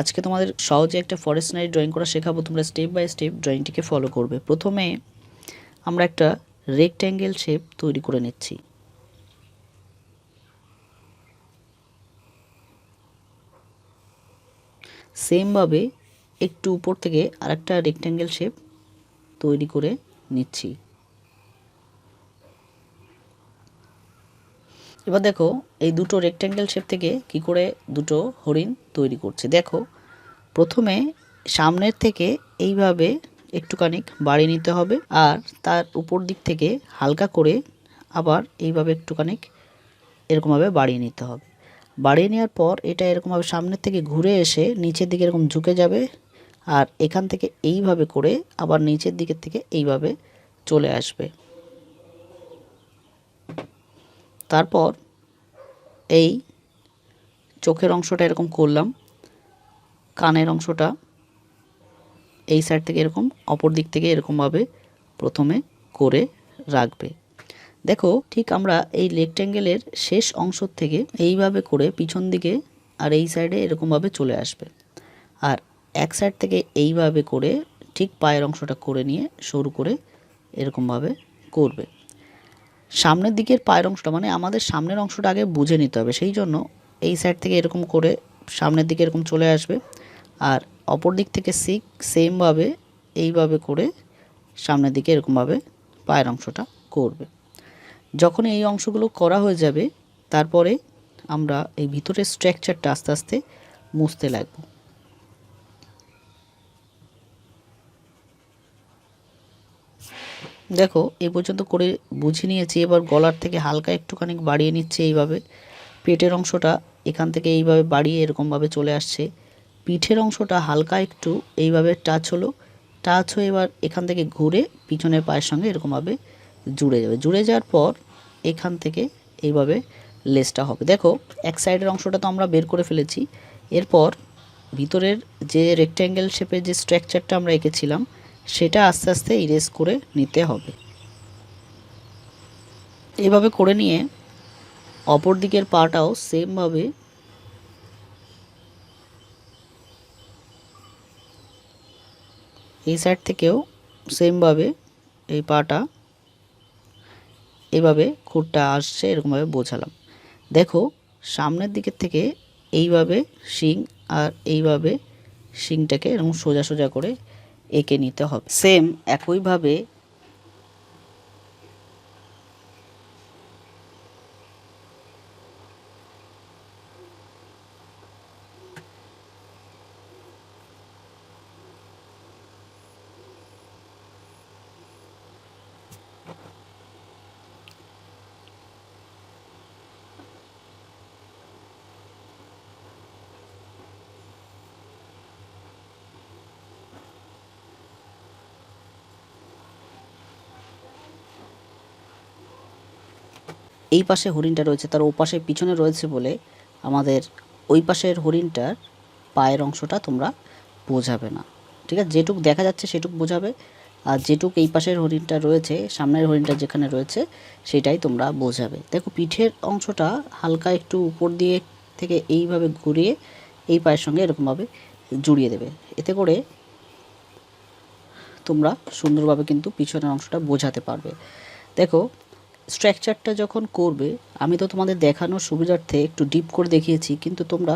আজকে তোমাদের সহজে একটা ফরেস্ট নাইট ড্রয়িং করা শেখাবো। তোমরা স্টেপ বাই স্টেপ ড্রয়িংটিকে ফলো করবে। প্রথমে আমরা একটা রেক্ট্যাঙ্গেল শেপ তৈরি করে নিচ্ছি। সেমভাবে একটু উপর থেকে আরেকটা রেক্ট্যাঙ্গেল শেপ তৈরি করে নিচ্ছি। এবার দেখো, এই দুটো রেক্ট্যাঙ্গেল শেপ থেকে কি করে দুটো হরিণ তৈরি করছে? দেখো, প্রথমে সামনের থেকে এইভাবে একটুখানি বাড়িয়ে নিতে হবে আর তার উপর দিক থেকে হালকা করে আবার এইভাবে একটুখানি এরকমভাবে বাড়িয়ে নিতে হবে। বাড়িয়ে নেওয়ার পর এটা এরকমভাবে সামনের থেকে ঘুরে এসে নিচের দিকে এরকম ঝুঁকে যাবে আর এখান থেকে এইভাবে করে আবার নিচের দিকের থেকে এইভাবে চলে আসবে। তারপর এই চোখের অংশটা এরকম করলাম, কানের অংশটা এই সাইড থেকে এরকম, অপর দিক থেকে এরকমভাবে প্রথমে করে রাখবে। দেখো, ঠিক আমরা এই রেক্ট্যাঙ্গেলের শেষ অংশ থেকে এইভাবে করে পিছন দিকে আর এই সাইডে এরকমভাবে চলে আসবে। আর এক সাইড থেকে এইভাবে করে ঠিক পায়ের অংশটা করে নিয়ে সরু করে এরকমভাবে করবে। সামনের দিকের পায়ের অংশটা মানে আমাদের সামনের অংশটা আগে বুঝে নিতে হবে। সেই জন্য এই সাইড থেকে এরকম করে সামনের দিকে এরকম চলে আসবে আর অপর দিক থেকে সিক সেমভাবে এইভাবে করে সামনের দিকে এরকমভাবে পায়ের অংশটা করবে। যখন এই অংশগুলো করা হয়ে যাবে, তারপরে আমরা এই ভিতরের স্ট্রাকচারটা আস্তে আস্তে মুছতে লাগবো। দেখো, এ পর্যন্ত করে বুঝে নিয়েছি, এবার গলার থেকে হালকা একটুখানি বাড়িয়ে নিচ্ছে এইভাবে। পেটের অংশটা এখান থেকে এইভাবে বাড়িয়ে এরকমভাবে চলে আসছে। পিঠের অংশটা হালকা একটু এইভাবে টাচ হলো। টাচ হয়ে এবার এখান থেকে ঘুরে পিছনের পায়ের সঙ্গে এরকমভাবে জুড়ে যাবে। জুড়ে যাওয়ার পর এখান থেকে এইভাবে লেসটা হবে। দেখো, এক সাইডের অংশটা তো আমরা বের করে ফেলেছি। এরপর ভিতরের যে রেক্ট্যাঙ্গেল শেপের যে স্ট্রাকচারটা আমরা এঁকেছিলাম সেটা আস্তে আস্তে ইরেজ করে নিতে হবে। এভাবে করে নিয়ে অপর দিকের পাটাও সেমভাবে এই সাইড থেকেও সেমভাবে এই পাটা এভাবে খুঁটটা আসছে এরকমভাবে বোঝালাম। দেখো, সামনের দিকের থেকে এইভাবে শিং আর এইভাবে শিংটাকে এরকম সোজা সোজা করে এঁকে নিতে হবে। সেম একইভাবে এই পাশে হরিণটা রয়েছে, তার ওপাশে পিছনে রয়েছে বলে আমাদের ওই পাশের হরিণটার পায়ের অংশটা তোমরা বোঝাবে না। ঠিক আছে? যেটুক দেখা যাচ্ছে সেটুক বোঝাবে। আর যেটুক এই পাশের হরিণটা রয়েছে, সামনের হরিণটা যেখানে রয়েছে, সেটাই তোমরা বোঝাবে। দেখো, পিঠের অংশটা হালকা একটু উপর দিয়ে থেকে এইভাবে ঘুরিয়ে এই পায়ের সঙ্গে এরকমভাবে জুড়িয়ে দেবে। এতে করে তোমরা সুন্দরভাবে কিন্তু পিছনের অংশটা বোঝাতে পারবে। দেখো স্ট্রাকচারটা যখন করবে, আমি তো তোমাদের দেখানোর সুবিধার্থে একটু ডিপ করে দেখিয়েছি, কিন্তু তোমরা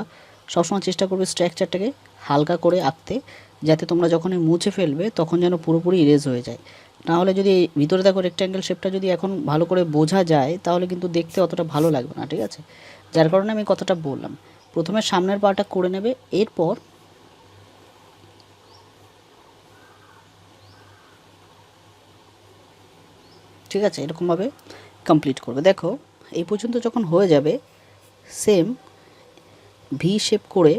সবসময় চেষ্টা করবে স্ট্রাকচারটাকে হালকা করে আঁকতে, যাতে তোমরা যখনই মুছে ফেলবে, তখন যেন পুরোপুরি ইরেজ হয়ে যায়। নাহলে যদি ভিতরে দেখো রেক্ট্যাঙ্গেল শেপটা যদি এখন ভালো করে বোঝা যায়, তাহলে কিন্তু দেখতে অতটা ভালো লাগবে না, ঠিক আছে? যার কারণে আমি কথাটা বললাম। প্রথমে সামনের পাটা করে নেবে, এরপর ঠিক আছে, এরকমভাবে কমপ্লিট করবে। দেখো, এই পর্যন্ত যখন হয়ে যাবে সেম ভি শেপ করে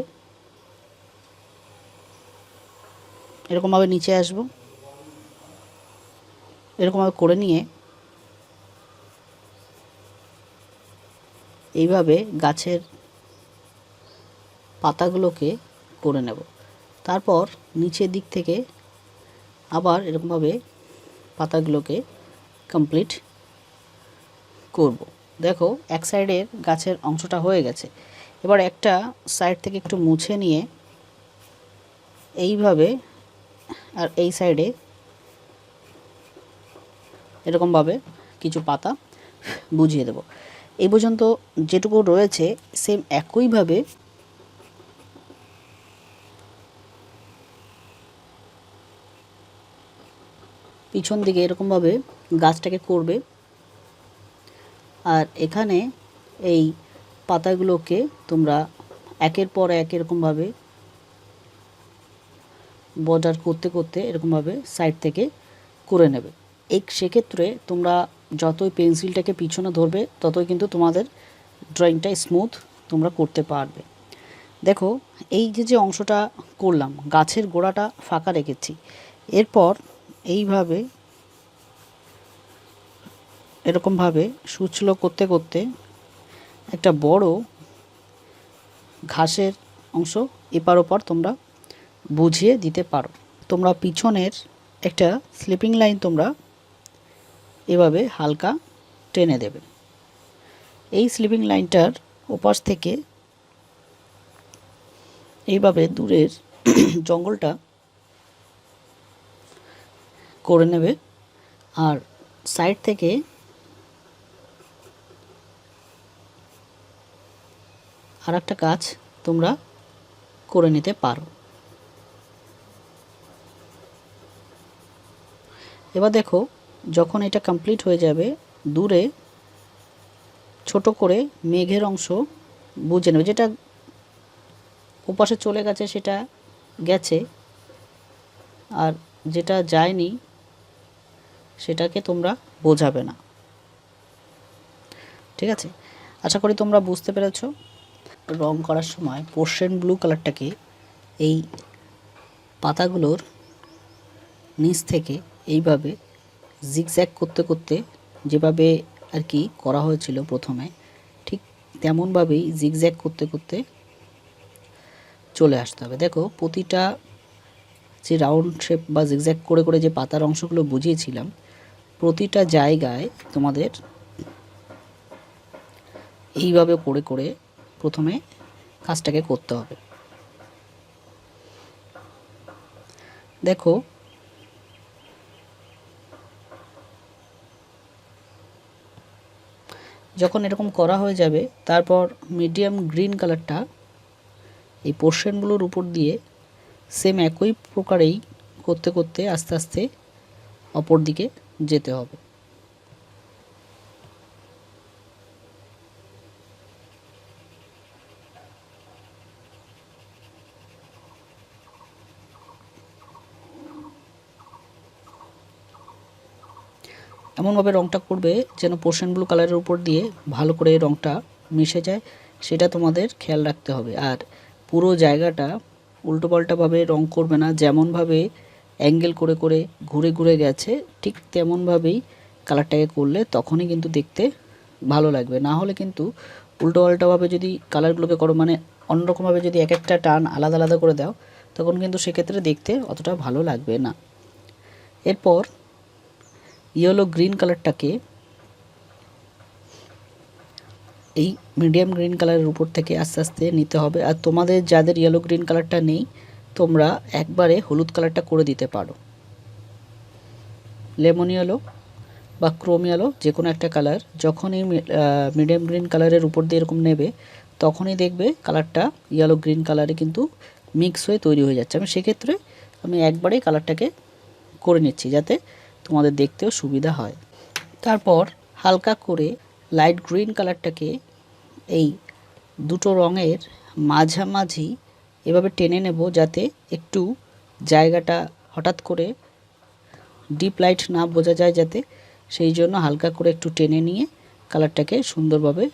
এরকমভাবে নিচে আসব। এরকমভাবে করে নিয়ে এইভাবে গাছের পাতাগুলোকে করে নেব। তারপর নিচের দিক থেকে আবার এরকমভাবে পাতাগুলোকে কমপ্লিট করব। দেখো, এক সাইডের গাছের অংশটা হয়ে গেছে। এবার একটা সাইড থেকে একটু মুছে নিয়ে এইভাবে আর এই সাইডে এরকমভাবে কিছু পাতা বুঝিয়ে দেব। এই পর্যন্ত যেটুকু রয়েছে সেম একইভাবে পিছন দিকে এরকমভাবে গাছটাকে করবে। আর এখানে এই পাতাগুলোকে তোমরা একের পর এক এরকমভাবে বর্ডার করতে করতে এরকমভাবে সাইড থেকে করে নেবে। এই সেক্ষেত্রে তোমরা যতই পেন্সিলটাকে পিছনে ধরবে, ততই কিন্তু তোমাদের ড্রয়িংটা স্মুথ তোমরা করতে পারবে। দেখো, এই যে যে অংশটা করলাম, গাছের গোড়াটা ফাঁকা রেখেছি। এরপর এইভাবে এরকমভাবে সুচলো করতে করতে একটা বড় ঘাসের অংশ এপার ওপার তোমরা বুঝিয়ে দিতে পারো। তোমরা পিছনের একটা স্লিপিং লাইন তোমরা এভাবে হালকা টেনে দেবে। এই স্লিপিং লাইনটার ওপাশ থেকে এইভাবে দূরের জঙ্গলটা করে নেবে। আর সাইড থেকে আর একটা কাজ তোমরা করে নিতে পারো। এবার দেখো, যখন এটা কমপ্লিট হয়ে যাবে, দূরে ছোট করে মেঘের অংশ বুঝে নেবে। যেটা ওপাশে চলে গেছে, সেটা গেছে। আর যেটা যায়নি, সেটাকে তোমরা বোঝাবে না। ঠিক আছে? আশা করি তোমরা বুঝতে পেরেছ। রং করার সময় পোর্শন ব্লু কালারটাকে এই পাতাগুলোর নিচ থেকে এইভাবে জিগজ্যাগ করতে করতে যেভাবে আর কি করা হয়েছিল প্রথমে, ঠিক তেমনভাবেই জিগজ্যাগ করতে করতে চলে আসতে হবে। দেখো, প্রতিটা যে রাউন্ড শেপ বা জিগজ্যাগ করে করে যে পাতার অংশগুলো বুঝিয়েছিলাম, প্রতিটা জায়গায় তোমাদের এইভাবে করে করে প্রথমে কাজটাকে করতে হবে। দেখো, যখন এরকম করা হয়ে যাবে, তারপর মিডিয়াম গ্রিন কালারটা এই পোর্শনগুলোর উপর দিয়ে সেম একই প্রকারেই করতে করতে আস্তে আস্তে অপর দিকে যেতে হবে। এমনভাবে রঙটা করবে যেন পোর্শন ব্লু কালারের উপর দিয়ে ভালো করে রঙটা মিশে যায়, সেটা তোমাদের খেয়াল রাখতে হবে। আর পুরো জায়গাটা উল্টোপাল্টাভাবে রং করবে না, যেমনভাবে অ্যাঙ্গেল করে করে ঘুরে ঘুরে গেছে, ঠিক তেমনভাবেই কালারটাকে করলে তখনই কিন্তু দেখতে ভালো লাগবে। না হলে কিন্তু উল্টো পাল্টাভাবে যদি কালারগুলোকে করো মানে অন্যরকমভাবে যদি এক একটা টান আলাদা আলাদা করে দাও, তখন কিন্তু সেক্ষেত্রে দেখতে অতটা ভালো লাগবে না। এরপর ইয়েলো গ্রিন কালারটাকে এই মিডিয়াম গ্রিন কালারের উপর থেকে আস্তে আস্তে নিতে হবে। আর তোমাদের যাদের ইয়েলো গ্রিন কালারটা নেই, তোমরা একবারে হলুদ কালারটা করে দিতে পারো। লেমন ইয়েলো বা ক্রোম ইয়েলো যে কোনো একটা কালার যখনই মিডিয়াম গ্রিন কালারের উপর দিয়ে এরকম নেবে, তখনই দেখবে কালারটা ইয়েলো গ্রিন কালারে কিন্তু মিক্স হয়ে তৈরি হয়ে যাচ্ছে। আমি সেক্ষেত্রে আমি একবারেই কালারটাকে করে নিচ্ছি, যাতে তোমাদের দেখতেও সুবিধা হয়। তারপর হালকা করে লাইট গ্রিন কালারটাকে এই দুটো রঙের মাঝামাঝি এভাবে টেনে নেব যাতে একটু জায়গাটা হঠাৎ করে ডিপ লাইট না বোঝা যায় যাতে সেই জন্য হালকা করে একটু টেনে নিয়ে কালারটাকে সুন্দরভাবে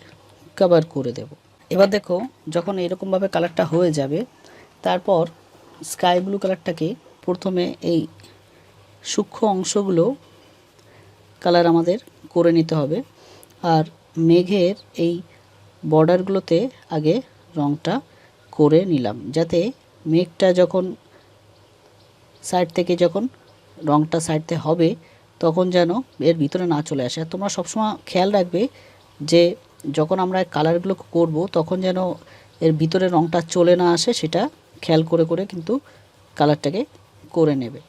কভার করে দেব। এবার দেখো যখন এরকমভাবে কালারটা হয়ে যাবে, তারপর স্কাই ব্লু কালারটাকে প্রথমে এই সূক্ষ্ম অংশগুলো কালার আমাদের করে নিতে হবে। আর মেঘের এই বর্ডারগুলোতে আগে রংটা করে নিলাম, যাতে মেঘটা যখন সাইড থেকে যখন রংটা সাইডতে হবে, তখন যেন এর ভিতরে না চলে আসে। আর তোমরা সবসময় খেয়াল রাখবে যে যখন আমরা কালারগুলো করব, তখন যেন এর ভিতরে রংটা চলে না আসে, সেটা খেয়াল করে করে কিন্তু কালারটাকে করে নেবে।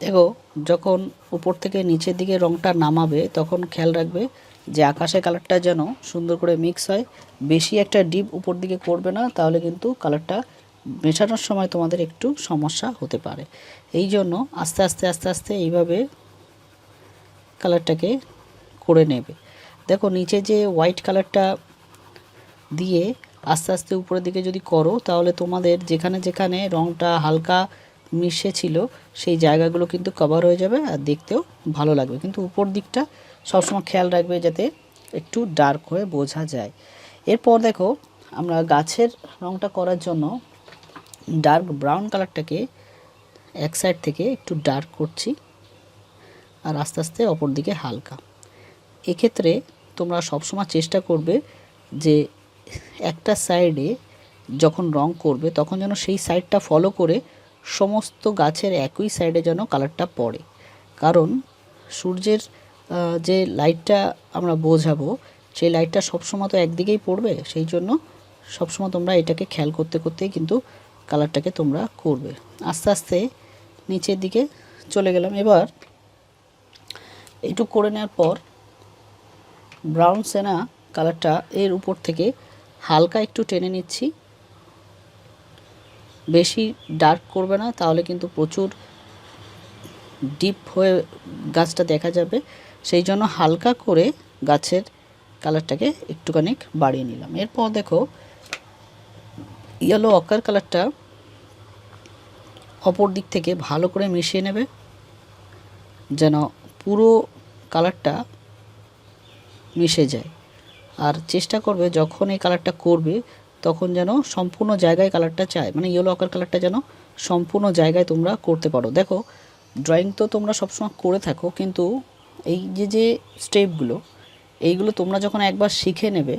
দেখো, যখন উপর থেকে নিচের দিকে রংটা নামাবে, তখন খেয়াল রাখবে যে আকাশে কালারটা যেন সুন্দর করে মিক্স হয়। বেশি একটা ডিপ উপর দিকে করবে না, তাহলে কিন্তু কালারটা মেশানোর সময় তোমাদের একটু সমস্যা হতে পারে। এই জন্য আস্তে আস্তে আস্তে আস্তে এইভাবে কালারটাকে করে নেবে। দেখো, নিচে যে হোয়াইট কালারটা দিয়ে আস্তে আস্তে উপরের দিকে যদি করো, তাহলে তোমাদের যেখানে যেখানে রংটা হালকা মিশে ছিল সেই জায়গাগুলো কিন্তু কভার হয়ে যাবে আর দেখতেও ভালো লাগবে। কিন্তু উপর দিকটা সবসময় খেয়াল রাখবে যাতে একটু ডার্ক হয়ে বোঝা যায়। এরপর দেখো, আমরা গাছের রংটা করার জন্য ডার্ক ব্রাউন কালারটাকে এক সাইড থেকে একটু ডার্ক করছি আর আস্তে আস্তে অপর দিকে হালকা। এক্ষেত্রে তোমরা সবসময় চেষ্টা করবে যে একটা সাইডে যখন রং করবে, তখন যেন সেই সাইডটা ফলো করে সমস্ত গাছের একই সাইডে যেন কালারটা পড়ে। কারণ সূর্যের যে লাইটটা আমরা বোঝাবো, সেই লাইটটা সবসময় তো একদিকেই পড়বে। সেই জন্য সবসময় তোমরা এটাকে খেয়াল করতে করতেই কিন্তু কালারটাকে তোমরা করবে। আস্তে আস্তে নিচের দিকে চলে গেলাম। এবার এইটুক করে নেওয়ার পর ব্রাউন সেনা কালারটা এর উপর থেকে হালকা একটু টেনে নিচ্ছি। বেশি ডার্ক করবে না, তাহলে কিন্তু প্রচুর ডিপ হয়ে গাছটা দেখা যাবে। সেই জন্য হালকা করে গাছের কালারটাকে একটুখানি বাড়িয়ে নিলাম। এরপর দেখো ইয়েলো অকার কালারটা অপর দিক থেকে ভালো করে মিশিয়ে নেবে, যেন পুরো কালারটা মিশে যায়। আর চেষ্টা করবে যখন এই কালারটা করবে তখন যেন সম্পূর্ণ জায়গায় কালারটা চায় মানে ইয়েলো আকার কালারটা যেন সম্পূর্ণ জায়গায় তোমরা করতে পারো। দেখো ড্রয়িং তো তোমরা সবসময় করে থাকো, কিন্তু এই যে যে স্টেপগুলো এইগুলো তোমরা যখন একবার শিখে নেবে,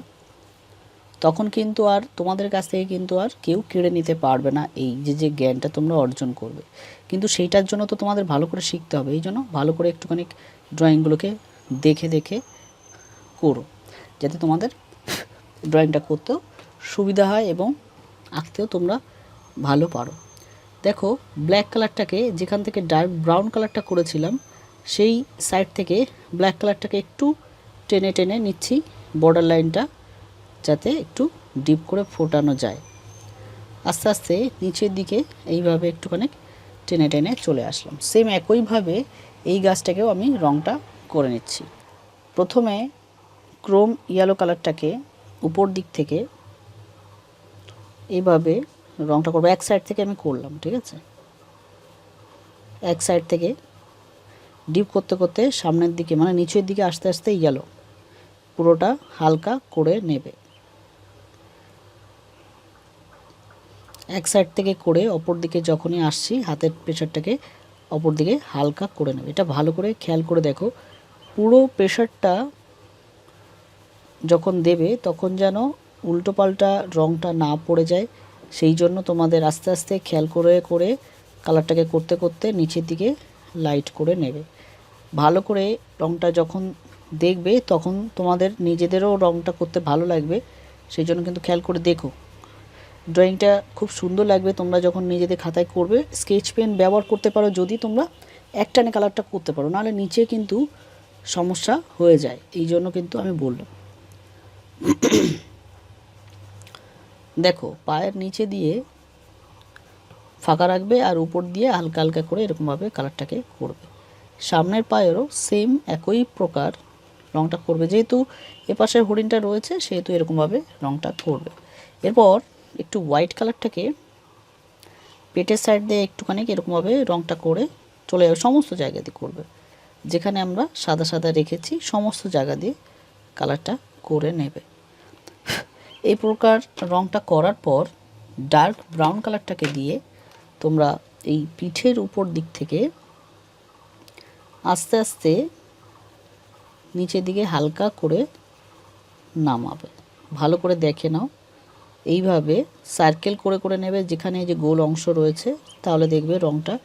তখন কিন্তু আর তোমাদের কাছ থেকে কিন্তু আর কেউ কেড়ে নিতে পারবে না এই যে যে জ্ঞানটা তোমরা অর্জন করবে। কিন্তু সেইটার জন্য তো তোমাদের ভালো করে শিখতে হবে, এই জন্য ভালো করে একটুখানি ড্রয়িংগুলোকে দেখে দেখে করো, যাতে তোমাদের ড্রয়িংটা করতেও সুবিধা হয় এবং আঁকতেও তোমরা ভালো পারো। দেখো ব্ল্যাক কালারটাকে যেখান থেকে ডার্ক ব্রাউন কালারটা করেছিলাম, সেই সাইড থেকে ব্ল্যাক কালারটাকে একটু টেনে টেনে নিচ্ছি বর্ডার লাইনটা যাতে একটু ডিপ করে ফোটানো যায়। আস্তে আস্তে নিচের দিকে এইভাবে একটুখানি টেনে টেনে চলে আসলাম। সেম একইভাবে এই গাছটাকেও আমি রঙটা করে নিচ্ছি। প্রথমে ক্রোম ইয়েলো কালারটাকে উপর দিক থেকে এইভাবে রংটা করব। এক সাইড থেকে আমি করলাম, ঠিক আছে? এক সাইড থেকে ডিপ করতে করতে সামনের দিকে মানে নিচের দিকে আস্তে আস্তে গেল পুরোটা হালকা করে নেবে। এক সাইড থেকে করে অপর দিকে যখনই আসছি, হাতের প্রেশারটাকে অপর দিকে হালকা করে নেবে। এটা ভালো করে খেয়াল করে দেখো, পুরো প্রেশারটা যখন দেবে, তখন যেন উল্টো পাল্টা রঙটা না পড়ে যায়, সেই জন্য তোমাদের আস্তে আস্তে খেয়াল করে করে কালারটাকে করতে করতে নিচের দিকে লাইট করে নেবে। ভালো করে রঙটা যখন দেখবে, তখন তোমাদের নিজেদেরও রঙটা করতে ভালো লাগবে, সেই জন্য কিন্তু খেয়াল করে দেখো। ড্রয়িংটা খুব সুন্দর লাগবে, তোমরা যখন নিজেদের খাতায় করবে স্কেচ পেন ব্যবহার করতে পারো, যদি তোমরা একটানে কালারটা করতে পারো, নাহলে নিচে কিন্তু সমস্যা হয়ে যায়, এই জন্য কিন্তু আমি বললাম। দেখো, পায়ের নিচে দিয়ে ফাঁকা রাখবে আর উপর দিয়ে হালকা হালকা করে এরকমভাবে কালারটাকে করবে। সামনের পায়েরও সেম একই প্রকার রঙটা করবে। যেহেতু এপাশে হরিণটা রয়েছে, সেহেতু এরকমভাবে রঙটা করবে। এরপর একটু হোয়াইট কালারটাকে পেটের সাইড দিয়ে একটুখানি এরকমভাবে রঙটা করে চলে যাবে, সমস্ত জায়গা দিয়ে করবে। যেখানে আমরা সাদা সাদা রেখেছি, সমস্ত জায়গা দিয়ে কালারটা করে নেবে। এই প্রকার রঙটা করার পর ডার্ক ব্রাউন কালারটাকে দিয়ে তোমরা এই পিঠের উপর দিক থেকে আস্তে আস্তে নিচের দিকে হালকা করে নামাবে। ভালো করে দেখে নাও। এইভাবে সার্কেল করে করে নেবে যেখানে যে গোল অংশ রয়েছে, তাহলে দেখবে রঙটা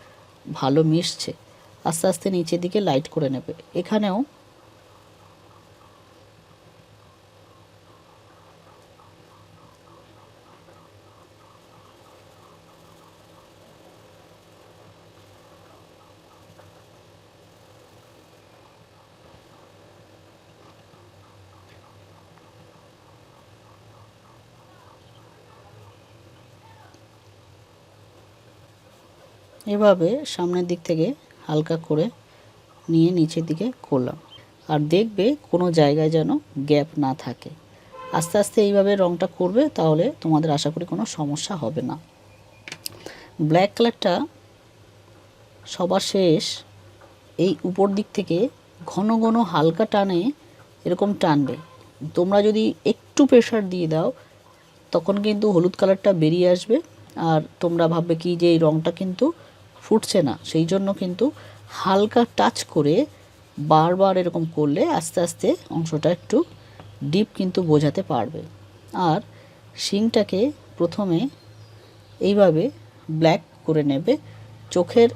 ভালো মিশছে। আস্তে আস্তে নিচের দিকে লাইট করে নেবে। এখানেও এভাবে সামনের দিক থেকে হালকা করে নিয়ে নিচের দিকে করলাম। আর দেখবে কোনো জায়গায় যেন গ্যাপ না থাকে। আস্তে আস্তে এইভাবে রংটা করবে তাহলে তোমাদের আশা করি কোনো সমস্যা হবে না। ব্ল্যাক কালারটা সবার শেষ। এই উপর দিক থেকে ঘন ঘন হালকা টানে এরকম টানবে। তোমরা যদি একটু প্রেশার দিয়ে দাও, তখন কিন্তু হলুদ কালারটা বেরিয়ে আসবে। আর তোমরা ভাববে কি যে এই রঙটা কিন্তু ফুটছে না। সেই জন্য কিন্তু হালকা টাচ করে বারবার এরকম করলে আস্তে আস্তে অংশটা একটু ডিপ কিন্তু বোঝাতে পারবে। আর শিংটাকে প্রথমে এইভাবে ব্ল্যাক করে নেবে চোখের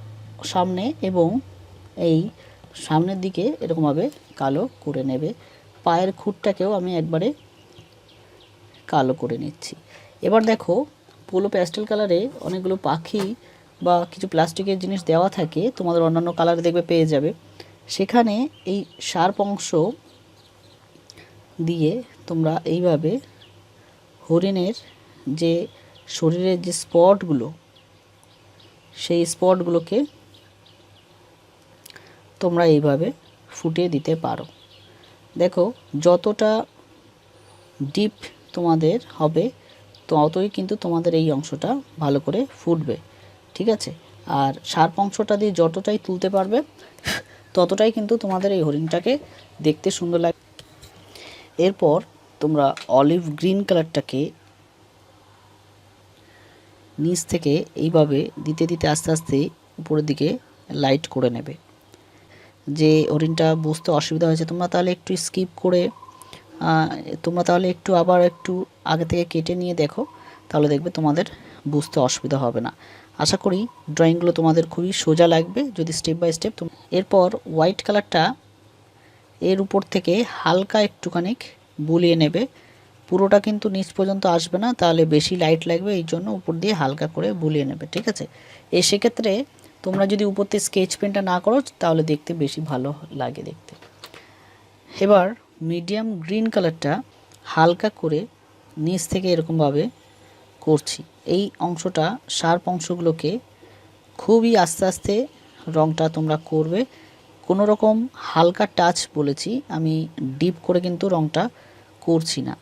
সামনে এবং এই সামনের দিকে এরকমভাবে কালো করে নেবে। পায়ের খুঁটটাকেও আমি একবারে কালো করে নিচ্ছি। এবার দেখো পোলো প্যাস্টেল কালারে অনেকগুলো পাখি বা কিছু প্লাস্টিকের জিনিস দেওয়া থাকে, তোমাদের অন্যান্য কালার দেখবে পেয়ে যাবে। সেখানে এই শার্প অংশ দিয়ে তোমরা এইভাবে হরিণের যে শরীরের যে স্পটগুলো সেই স্পটগুলোকে তোমরা এইভাবে ফুটিয়ে দিতে পারো। দেখো, যতটা ডিপ তোমাদের হবে, ততই কিন্তু তোমাদের এই অংশটা ভালো করে ফুটবে। ঠিক আছে? আর শার্প অংশটা দিয়ে যতটাই তুলতে পারবে, ততটাই কিন্তু তোমাদের এই হরিণটাকে দেখতে সুন্দর লাগে এরপর তোমরা অলিভ গ্রিন কালারটাকে নিচ থেকে এইভাবে দিতে দিতে আস্তে আস্তে উপরের দিকে লাইট করে নেবে। যে হরিণটা বুঝতে অসুবিধা হয়েছে, তোমরা তাহলে একটু স্কিপ করে তোমরা তাহলে একটু আবার একটু আগে থেকে কেটে নিয়ে দেখো, তাহলে দেখবে তোমাদের বুঝতে অসুবিধা হবে না। আশা করি ড্রয়িংগুলো তোমাদের খুবই সোজা লাগবে যদি স্টেপ বাই স্টেপ এরপর হোয়াইট কালারটা এর উপর থেকে হালকা একটুখানি বুলিয়ে নেবে। পুরোটা কিন্তু নিচ পর্যন্ত আসবে না, তাহলে বেশি লাইট লাগবে, এই জন্য উপর দিয়ে হালকা করে বুলিয়ে নেবে, ঠিক আছে? এ সেক্ষেত্রে তোমরা যদি উপর থেকে স্কেচ পেনটা না করো, তাহলে দেখতে বেশি ভালো লাগে দেখতে। এবার মিডিয়াম গ্রিন কালারটা হালকা করে নিচ থেকে এরকমভাবে করছি। এই অংশটা, শার্প অংশগুলোকে খুবই আস্তে আস্তে রংটা তোমরা করবে। কোনো রকম হালকা টাচ বলেছি, আমি ডিপ করে কিন্তু রংটা করছি না।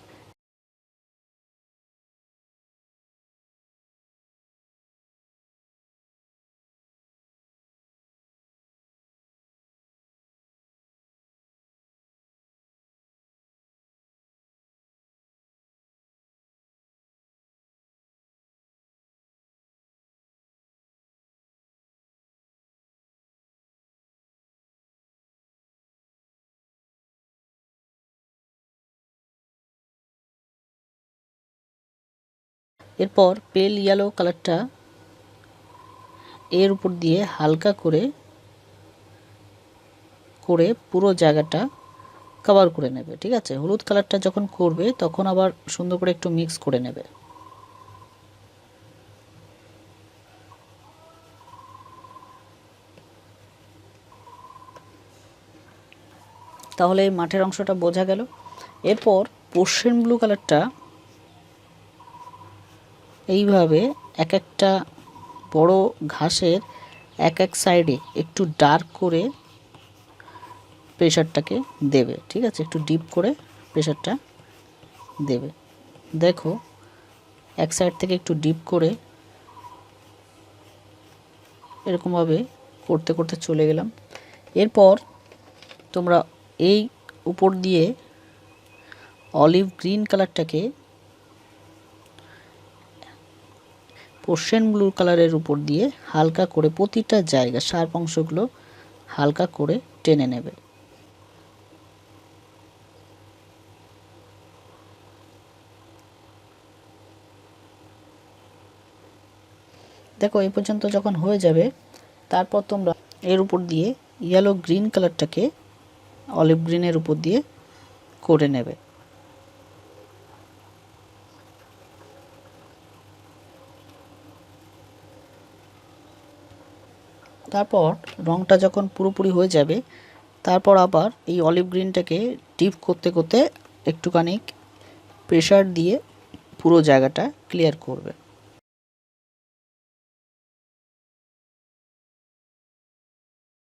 এরপর পেল ইয়েলো কালারটা এর উপর দিয়ে হালকা করে করে পুরো জায়গাটা কভার করে নেবে, ঠিক আছে? হলুদ কালারটা যখন করবে, তখন আবার সুন্দর করে একটু মিক্স করে নেবে। তাহলে মাঠের অংশটা বোঝা গেল। এরপর পোর্শন ব্লু কালারটা এইভাবে এক একটা বড় ঘাসের এক এক সাইডে একটু ডার্ক করে প্রেশারটাকে দেবে, ঠিক আছে? একটু ডিপ করে প্রেশারটা দেবে। দেখো, এক সাইড থেকে একটু ডিপ করে এরকমভাবে করতে করতে চলে গেলাম। এরপর তোমরা এই উপর দিয়ে অলিভ গ্রিন কালারটাকে পোর্শন ব্লু কালারের উপর দিয়ে হালকা করে প্রতিটা জায়গা শার্প অংশগুলো হালকা করে টেনে নেবে। দেখো, এই পর্যন্ত যখন হয়ে যাবে, তারপর তোমরা এর উপর দিয়ে ইয়েলো গ্রিন কালারটাকে অলিভ গ্রিনের উপর দিয়ে করে নেবে। তারপর রংটা যখন পুরোপুরি হয়ে যাবে, তারপর আবার এই অলিভ গ্রিনটাকে ডিপ করতে করতে একটুখানি প্রেশার দিয়ে পুরো জায়গাটা ক্লিয়ার করবে।